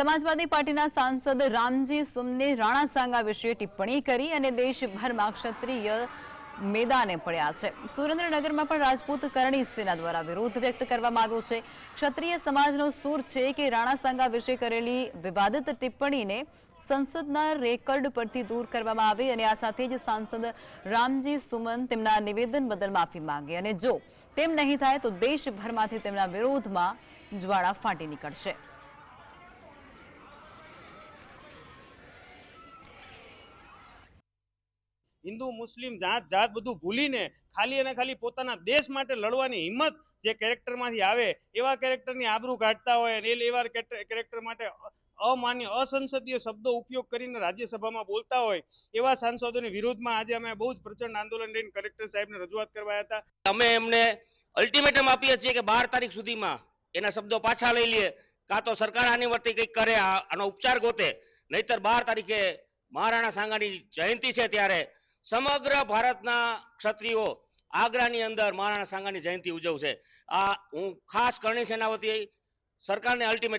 સમાજવાદી પાર્ટીના સાંસદ રામજી સુમને રાણા સાંગા વિશે ટિપ્પણી કરી અને દેશભરમાં ક્ષત્રિય મેદાને પડ્યા છે. સુરેન્દ્રનગરમાં પણ રાજપૂત કરણી સેના દ્વારા વિરોધ વ્યક્ત કરવામાં આવ્યો છે. ક્ષત્રિય સમાજનો સૂર છે કે રાણા સાંગા વિશે કરેલી વિવાદિત ટિપ્પણીને સંસદના રેકર્ડ પરથી દૂર કરવામાં આવે અને આ સાથે જ સાંસદ રામજી સુમન તેમના નિવેદન બદલ માફી માંગે અને જો તેમ નહીં થાય તો દેશભરમાંથી તેમના વિરોધમાં જ્વાળા ફાટી નીકળશે. હિન્દુ, મુસ્લિમ, જાત જાત બધું ભૂલીને ખાલી અને ખાલી પોતાના દેશ માટે લડવાની હિંમત જે કેરેક્ટરમાંથી આવે, એવા કેરેક્ટરની આબરૂ કાઢતા હોય અને એવા કેરેક્ટર માટે અમાન્ય, અસંસદીય શબ્દો ઉપયોગ કરીને રાજ્યસભામાં બોલતા હોય, એવા સાંસદોની વિરોધમાં આજે અમે બહુ જ પ્રચંડ આંદોલન લઈને કલેક્ટર સાહેબને રજૂઆત કરવા હતા. અમે એમને અલ્ટિમેટમ આપીએ છીએ કે બાર તારીખ સુધીમાં એના શબ્દો પાછા લઈ લે કાં તો સરકાર આની વર્તી કંઈક કરે આનો ઉપચાર ગોતે, નહીતર બાર તારીખે મહારાણા સાંગાની જયંતિ છે ત્યારે સમગ્ર ભારતના ક્ષત્રિયો આગ્રાની અંદર મહારાણા સાંગાની જયંતિ ઉજવશે. આ હું ખાસ કરણી સેના વતી સરકારને અલ્ટિમેટ